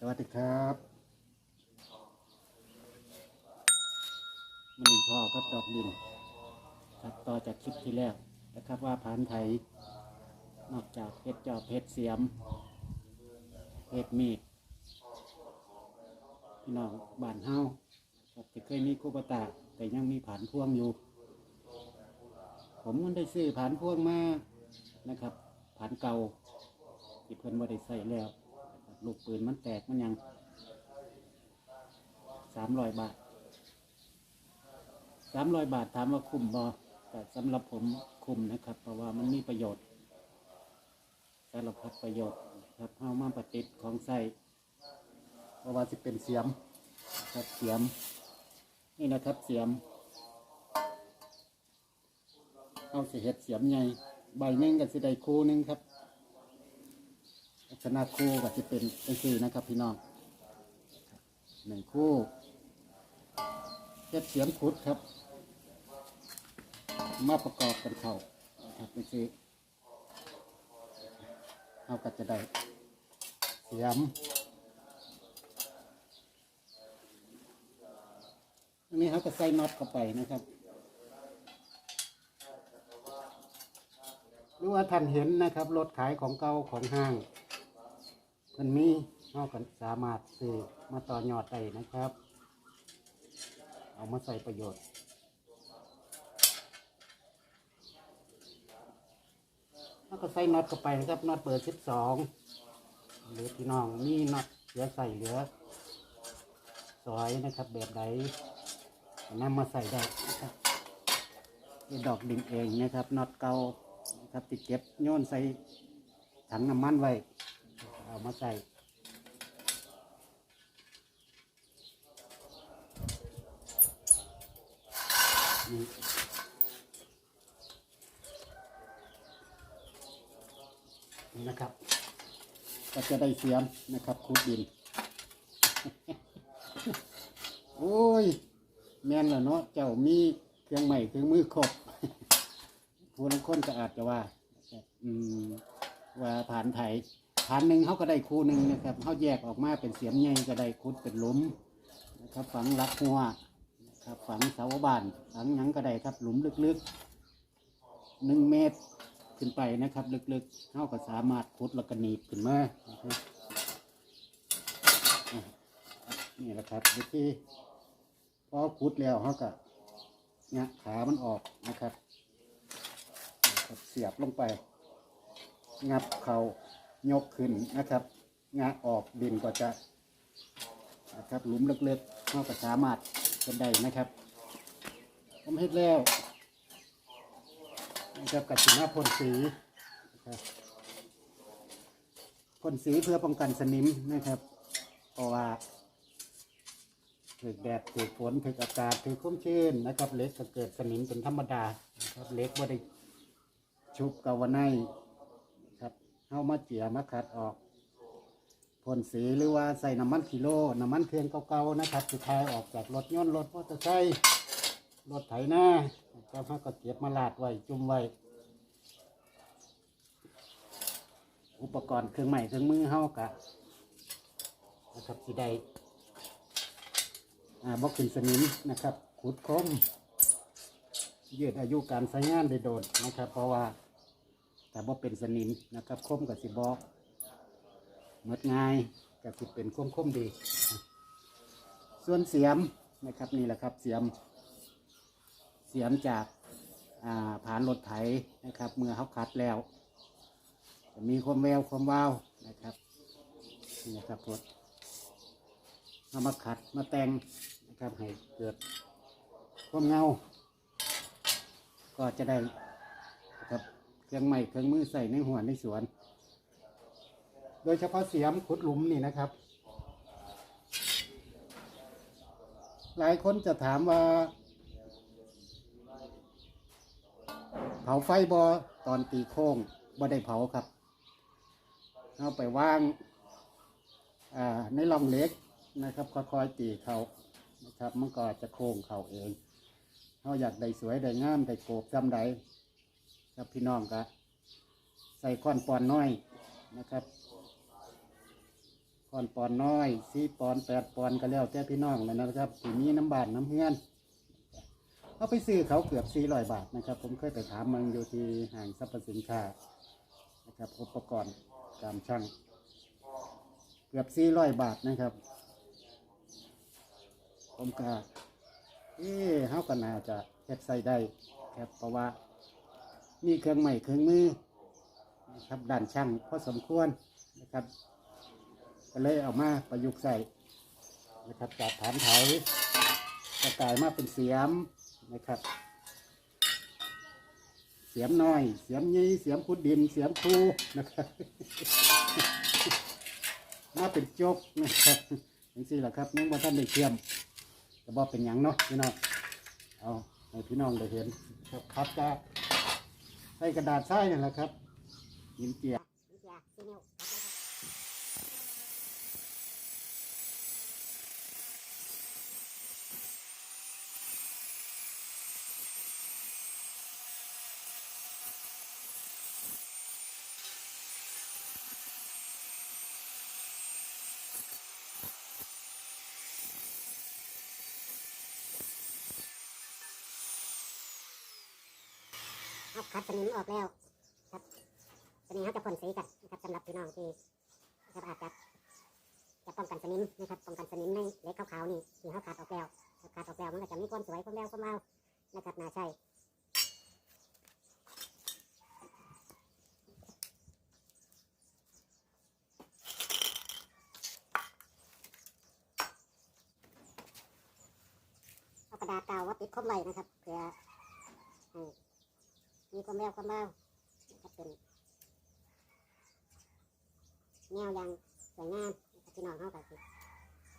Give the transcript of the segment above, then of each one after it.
สวัสดีครับมันนี่พ่อกับดอกดินครับต่อจากคลิปที่แล้วนะครับว่าผานไทย นอกจากเพชรจอบเพชรเสียมเพชรมีดพี่น้องบ้านเฮาครับที่เคยมีคูปตาแต่ยังมีผานพ่วงอยู่ ผมมันได้ซื้อผานพ่วงมานะครับผานเก่าที่เพิ่นว่าได้ใส่แล้ว ลูกปืนมันแตกมันยังสามร้อยบาทสามร้อยบาทถามว่าคุ้มบอแต่สำหรับผมคุ้มนะครับ เพราะว่ามันมีประโยชน์สารพัดประโยชน์ครับเอามาประติดของใส่เพราะว่าจะเป็นเสียมครับเสียม นี่นะครับเสียมเอาเสียเห็ดเสียมใหญ่ใบหนึ่งกับสิได้คู่หนึงครับ ษณะคู่ก็จะเป็นเป็นสี่นะครับ พี่น้องหนึ่งคู่เจ็ดเสียมขุดครับ มาประกอบกันเข้าครับเป็นสี่เอาก็จะได้เสียมอันนี้เขาก็ใส่น็อตเข้าไปนะครับหรือว่าท่านเห็นนะครับรถขายของเก่าของห้าง มันมีเราก็สามารถซื้อมาต่อยอดได้นะครับ เอามาใส่ประโยชน์ แล้วก็ใส่น็อตเข้าไปนะครับน็อตเบอร์สิบสองหรือพี่น้องมีน็อตเหลือใส่เหลือซอยนะครับ แบบใดนำมาใส่ได้นะครับดอกดิ่งเองนะครับน็อตเก่านะครับติดเก็บโยนใส่ถังน้ำมันไว้ เอามาใส่นี่นะครับ ก็จะได้เสียมนะครับคูดดิน โอ้ย แม่นแล้วเนาะเจ้ามีเครื่องใหม่เครื่องมือครบผู้ลางคนก็อาจจะว่า อืมว่าผ่านไถ ผ่านหนึ่งเขาก็ได้คู่หนึ่งนะครับเขาแยกออกมาเป็นเสียมใหญ่ก็ได้คุดเป็นหลุมนะครับ ฝังรักหัวนะครับฝังเสาบ้านฝังหยังก็ได้ครับหลุมลึกๆหนึ่งเมตรขึ้นไปนะครับ ลึกๆเขาก็สามารถคุดแล้วก็หนีบขึ้นมานะครับนี่แหละครับวิธีพอคุดแล้วเขาก็เนี่ยขามันออกนะครับนะครับเสียบลงไป งับเขา ยกขึ้นนะครับงาออกดินก็จะนะครับหลุมเล็กๆเขาก็สามารถเป็นได้นะครับผมเฮ็ดแล้วนะครับกับสีหน้าพ่นสีนะครับพ่นสีเพื่อป้องกันสนิมนะครับเพราะว่าถูกแดดถูกฝนถูกอากาศถูกความชื้นนะครับ เล็กก็เกิดสนิมเป็นธรรมดานะครับเล็กว่าได้ชุบกาวไน เอามาเจียมาขัดออกพ่นสีหรือว่าใส่น้ำมันกิโลน้ำมันเครื่องเก่าๆนะครับ สุดท้ายออกจากรถยนต์รถมอเตอร์ไซค์รถไถนาครับเขาก็เก็บมาลาดไว้จุ่มไว้ อุปกรณ์เครื่องใหม่เครื่องมือเฮากะนะครับสีได้อ่าบล็อกขึ้นสนิมนะครับขุดคมยืดอายุการใช้งานได้โดนนะครับ เพราะว่า แต่ว่เป็นสนิมนะครับคมกับสิบอกมดง่ายกับสิเป็นคมคมๆดี ส่วนเสียมนะครับนี่แหละครับเสียม เสียมจากอ่าผานรถไถนะครับ เมื่อเขาคัดแล้ว จะมีความแววความวาวนะครับนี่นะครับรถเอามาขัดมาแต่งนะครับให้เกิดความเงา ก็จะได้นะครับ เครื่องใหม่เครื่องมือใส่ในหัวในสวน โดยเฉพาะเสียมขุดหลุมนี่นะครับ หลายคนจะถามว่า เผาไฟบอตอนตีโค้งบ่ได้เผาครับเอาไปว่างาในร่องเล็กนะครับค่อยๆตีเขานะครับมันก็จะโค้งเขาเองเขาอยากได้สวยได้งามได้โกบจำได้ ครับพี่น้องก็ใส่ก้อนปอนน้อยนะครับก้อนปอนน้อยสี่ปอนแปดปอนก็แล้วแต่พี่น้องเลยนะครับที่มีน้ำบานน้ำเฮือนเอาไปซื้อเขาเกือบสี่ร้อยบาทนะครับ ผมเคยไปถามมันอยู่ที่ห้างสรรพสินค้านะครับอุปกรณ์การช่างเกือบสี่ร้อยบาทนะครับ ผมก็เอ๊ะเฮาก็น่าจะเฮ็ดใส่ได้ครับเพราะว่า มีเครื่องใหม่เครื่องมือนะครับด้านช่างพอสมควรนะครับ ก็เลยเอามาประยุกต์ใส่นะครับจากฐานไถก็กลายมาเป็นเสียมนะครับ เสียมน้อย เสียมยี่เสียมขุดดิน เสียมคูนะครับมาเป็นจกนะครับอย่างนี้แหละครับนึกว่าท่านได้เทียมแต่บอกเป็นหยังเนาะพี่น้องเอาให้พี่น้องได้เห็นครับครับจะ ใส่กระดาษทรายนี่แหละครับหินเจีย วิทยาซีนิวครับ ครับคัดสนิมออกแล้วครับตอนนี้เขาจะพ่นสีกันนะครับสำหรับพี่น้องที่ครับอาจจะจะป้องกันสนิมนะครับป้องกันสนิมในเล็กขาวๆนี่ที่เขาขาดออกแล้วครับขาดออกแล้วมันก็จะมีความสวยความแววความเมานะครับน่าใช่เอากระดาษเก่าว่าปิดคมไว้นะครับเพื่อ มีความแววความเมานะครับเป็นแนวอย่างสวยงามนะครับพี่น้องเข้าก็สิ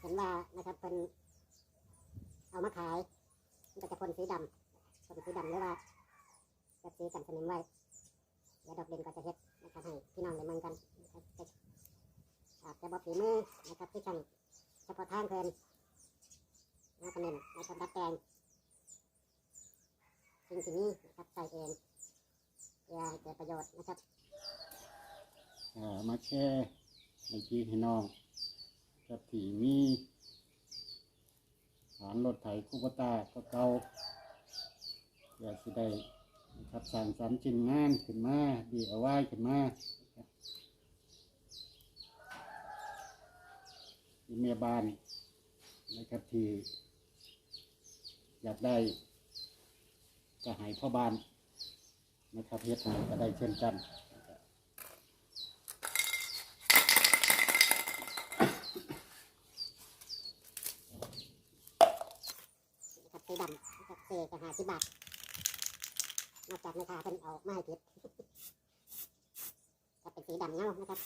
เห็นว่านะครับเป็นเอามาขายมันก็จะพ่นสีดำพ่นสีดำหรือว่าจะสีกันสนิมไว้เดี๋ยวดอกเด่นก็จะเฮ็ดนะครับให้พี่น้องได้เมืองกันนะครับจะอาจจะบอกฝีมือนะครับที่ช่างเฉพาะทางเพลินนะครับเน้นนะครับดัดแปลงสิ่งที่นี้นะครับใส่เอง เพื่อให้เกิดประโยชน์นะครับอ่ามาแช่ให้พี่ให้น้องกับที่มีฐานรถไถคูปตาก็เก่าอยากสิได้นะครับสั่งสรรค์ชิ้นงานขึ้นมาดีเอาไว้ขึ้นมาอีเมียบ้านนะครับที่อยากได้ก็ให้พ่อบ้าน นะครับเฮ็ดให้ก็ได้เช่นกันสีดำนะครับเซจะหาสิบบาทนอกจากในคาเพิ่นเอาไมาให้ผิดจะเป็นสีดำเงานะครับ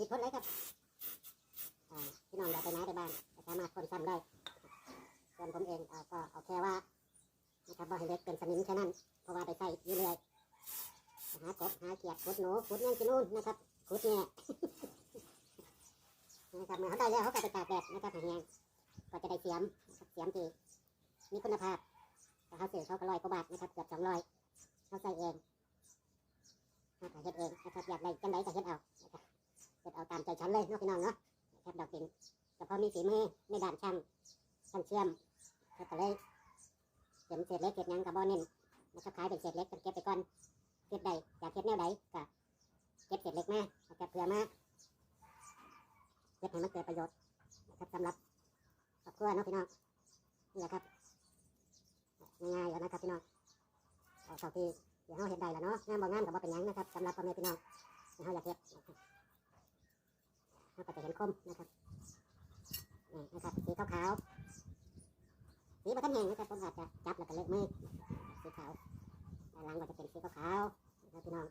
คิดพ้นเลยครับพี่น้องอยากไปไหนไปบ้านสามารถคนซ้ำได้ส่วนผมเองก็เอาแค่ว่านะครับบ่ให้เล็กเป็นสนิมแค่นั้นเพราะว่าไปใส่อยู่เรื่อยหากบหาเขียดขุดหนูขุดยังกินนู่นนะครับขุดแง่ยนะครับเมื่อเขาได้แล้วเขาก็ไปตากแดดนะครับแห้งก็จะได้เสียมเสียมที่มีคุณภาพแต่เขาซื้อเขาก็ร้อยกว่าบาทนะครับเกือบสองร้อยเขาใส่เองเขาเฮ็ดเองนะครับอยากได้จังไดก็เฮ็ดเอานะครับ เฮ็ดเอาตามใจฉันเลยนาะพี่น้องเนาะนะคบดอกดินแต่พอมีฝีมือในด้านช่างช่างเชื่อมเขาก็เลยเก็บเศษเล็กเก็บยังกับบ่เน้นนะครับขายเป็นเศษเล็กเก็บไปก่อนเก็บใดอยากเก็บแนวใดก็เก็บเศษเล็กมานะคบเพื่อมาเก็บให้มันเกิดประโยชน์นะครับสำหรับครอบครัวเนาะพี่น้องนี่แหละครับง่ายๆแล้วนะครับพี่น้องเอาเท่าที่เดี๋ยวเราเห็ดได้แล้วเนาะงามบ่งามกับบ่เป็นยังนะครับสำหรับพ่อแม่พี่น้องเราอยากเห็บ เราก็จะเห็นคมนะครับนี่นะครับสีขาวๆสีบัทันแห้งนะครับผมอาจจะจับแล้วก็เลอะมือสีขาวด้านหลังก็จะเป็นสีขาวๆนะครับพี่น้อง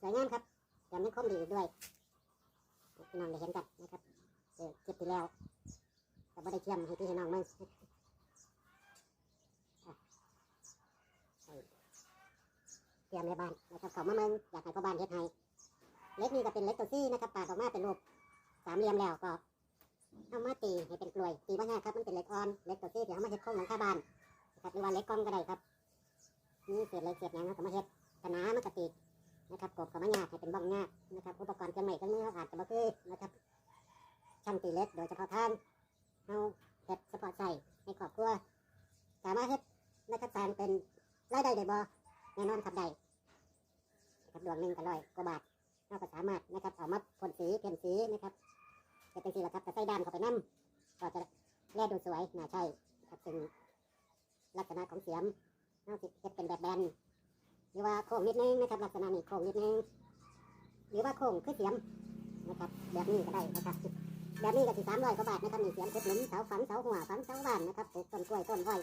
สวยงามครับแถมยังคมดีอีกด้วยพี่น้องได้เห็นกันนะครับเออเก็บไปแล้วแต่ไม่ได้เชื่อมให้พี่ให้น้องมึงอะใส่เตรียมในบ้านนะครับเขามาเมืองอยากให้พ่อบ้านเฮ็ดให้เล็กนี่ก็เป็นเล็กตัวซี่นะครับปาดออกมาเป็นรูป สามเหลี่ยมแล้วก็เอามาตีให้เป็นกลวยตีว่าง่ายครับมันเป็นเหล็กอ่อนเหล็กตัวที่เดี๋ยวเอามาเฮ็ดโครงหลังคาบ้านนะครับหรือว่าเหล็กกล้องก็ได้ครับนี่เศษเหล็กเศษหยังเอาก็มาเฮ็ดกระหนามันกระติกนะครับกบกับมะยากให้เป็นบ้องยากนะครับอุปกรณ์เครื่องใหม่เครื่องมือเขาอาจจะบ่คือนะครับช่างตีเล็กโดยเฉพาะท่างเอาเฮ็ดเฉพาะใส่ในครอบครัวสามารถเฮ็ดนะครับสร้างเป็นรายได้ได้บ่แน่นอนครับได้ครับดวงหนึ่งก็ร้อยกว่าบาทเราก็สามารถนะครับเอามาพ่นสีเพ้นสีนะครับ จะเป็นสีละครับแต่ใส่ด้านเข้าไปนั่มก็จะแลดูสวยน่าใช่ครับซึ่งลักษณะของเสียมน่าสิเฮ็ดเป็นแบบแบนหรือว่าโค้งนิดนึงนะครับ ลักษณะนี้โค้งนิดนึงหรือว่าโค้งคือเสียมนะครับ แบบนี้ก็ได้นะครับแบบนี้ก็สิสามร้อยกว่าบาทนะครับมีเสียมขุดหลุมเสาฝังเสาหัวฝังเสาบ้านนะครับปลูกต้นกล้วยต้นอ้อย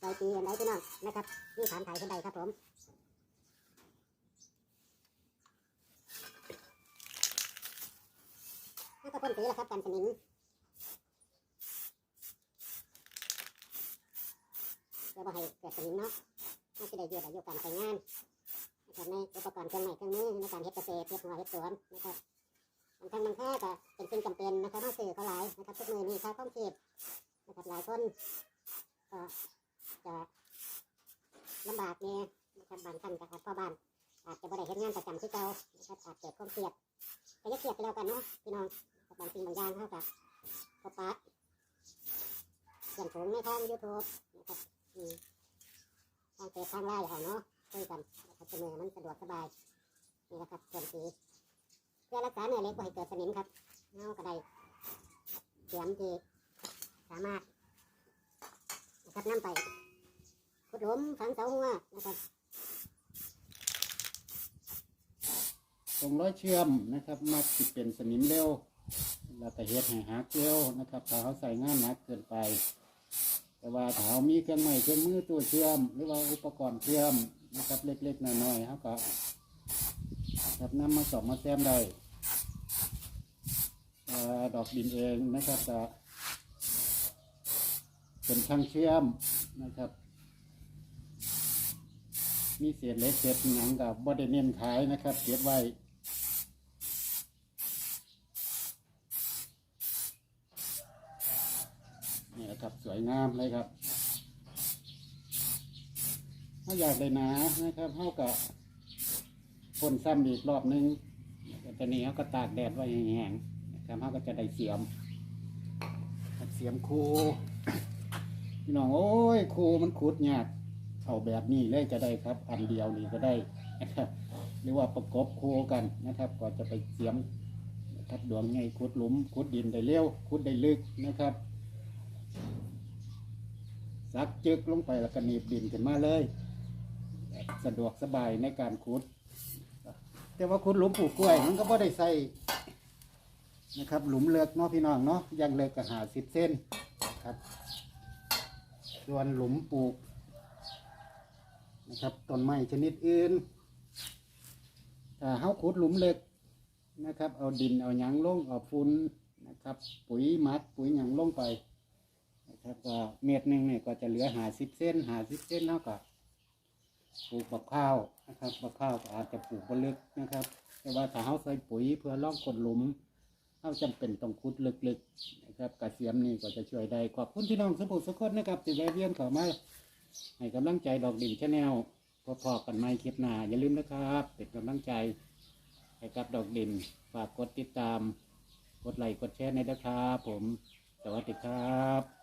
ไรปีอะไรพี่น้องนะครับนี่ฐานไทยคนใดครับผม น่าจะพ่นสีแล้วครับกันสนิมเพื่อบ่ให้เกิดสนิมเนาะน่าจะได้ยืดอายุการใช้งานนะครับในอุปกรณ์เครื่องใหม่เครื่องมือในการเฮ็ดเกษตรเฮ็ดหัวเฮ็ดสวนนะครับบางครั้งบางแค่ก็เป็นสิ่งจำเป็นนะครับมาซื้อเขาหลายนะครับทุกมือมีค่าข้องชีพนะครับหลายคนก็จะลำบากเนี่ยนะครับบางท่านก็อาจพ่อบ้านอาจจะบ่ได้เฮ็ดงานประจำที่เก่านะครับอาจเกิดความเครียดก็อย่าเครียดไปแล้วกันเนาะพี่น้อง บางสิ่งบางอย่างเท่ากับพบปะเพื่อนฝูงในทางยูทูบนะครับอืมทางเฟซทางไลน์เอาเนาะคุยกันนะครับจะมือมันสะดวกสบายนี่แหละครับส่วนสีเพื่อรักษาเนื้อเล็กไว้ให้เกิดสนิมครับเงากระไดเสียมที่สามารถนะครับนำไปขุดหลุมฝังเสาหัวนะครับตรงร้อยเชื่อมนะครับมักสิเป็นสนิมเร็ว แล้วก็เฮ็ดให้หักเร็วนะครับถ้าเขาใส่งานหนักเกินไป แต่ว่าถ้าเขามีเครื่องไม้เครื่องมือตัวเชื่อม หรือว่าอุปกรณ์เชื่อมนะครับเล็กๆน้อยๆเขาก็ครับนำมาสอบมาแซมได้ดอกดินเองนะครับจะเป็นช่างเชื่อมนะครับ มีเศษเล็กเศษหนังกับบไดเน้นขายนะครับเก็บไว้ นี่นะครับ สวยงามเลยครับถ้าอยากได้หนานะครับเท่ากับพ่นซ้ำอีกรอบนึงแล้วตอนนี้เขาก็ตากแดดไว้แห้งๆนะครับเขาก็จะได้เสียม เสียมคูพี่น้องโอ้ยคูมันขุดยากเอาแบบนี้เลยก็ได้ครับ อันเดียวนี่ก็ได้นะครับหรือว่าประกบคูกันนะครับก่อนจะไปเสียมครับดวงไงขุดหลุมขุดดินได้เร็วขุดได้ลึกนะครับ ซักจึกลงไปแล้วก็หนีบดินขึ้นมาเลย สะดวกสบายในการขุด แต่ว่าขุดหลุมปลูกกล้วยมันก็บ่ได้ใส่นะครับ หลุมเลือกเนาะพี่น้องเนาะยังเลือกก็หาสิบเส้นครับ ส่วนหลุมปลูกนะครับต้นไม้ชนิดอื่นถ้าเฮาขุดหลุมเล็กนะครับ เอาดินเอาหยังลงเอาฝุ่นนะครับ ปุ๋ยมักปุ๋ยหยังลงไป นะครับก็เม็ดหนึ่งเนี่ยก็จะเหลือหาสิบเส้นหาสิบเส้นแล้วก็ปลูกบักข้าวนะครับบักข้าวก็อาจจะปลูกบนลึกนะครับ แต่ว่าถ้าเฮาใส่ปุ๋ยเพื่อล่องกดหลุมเฮาจำเป็นต้องขุดลึกๆนะครับกระเสียมนี่ก็จะช่วยได้ขอบคุณพี่น้องสมบูรณ์สุขคนนะครับที่แวะเวียนเข้ามาให้กำลังใจดอกดิ่งชาแนลพอๆกันไม่คลิปหน้าอย่าลืมนะครับเป็นกำลังใจให้กับดอกดิ่งฝากกดติดตาม กดไลค์กดแชร์ในนะครับ ผมสวัสดีครับ